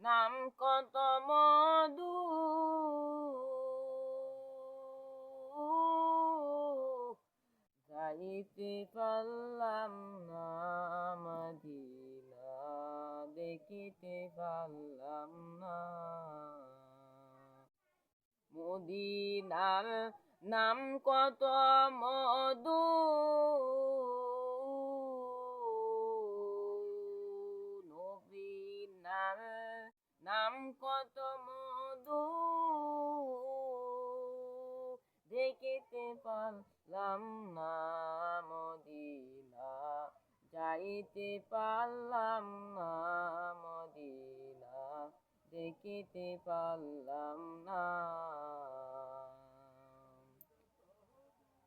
নাম কত মধু? যাইতে পারলাম না মদিনা দেখিতে পারলাম না। মদিনার নাম কত মধু? নাম কত মধু দেখিতে পারলাম না মদিনা, যাইতে পারলাম না মদিনা, দেখিতে পারলাম না।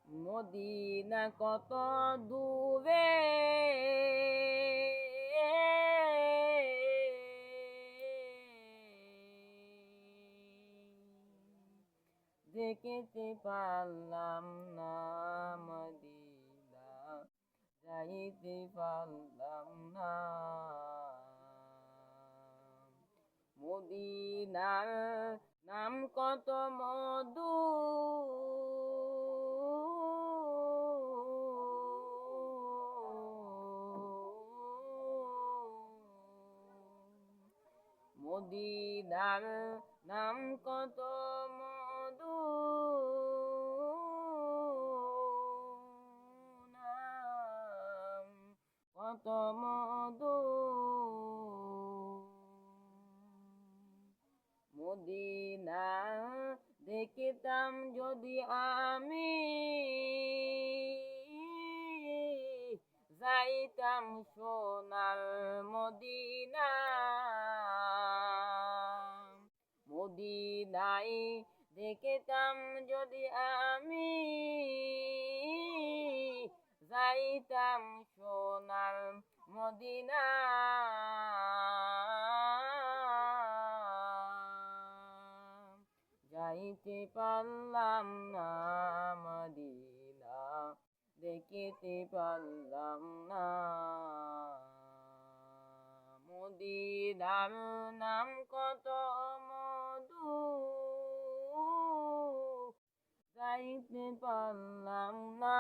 মদিনা কত দূরে দেখিতে পারলাম না মদিনা যাইতে পারলাম না। মদিনার নাম কত মধু? মদিনার নাম কত মদিনা দেখিতাম যদি আমি যাইতাম সোনার মদিনা মদিনাই দেখিতাম যদি আমি যাইতাম সোনার মদিনা। যাইতে পারলাম না মদিনা, দেখিতে পারলাম না মদিনার নাম কত মধু যাইতে পারলাম না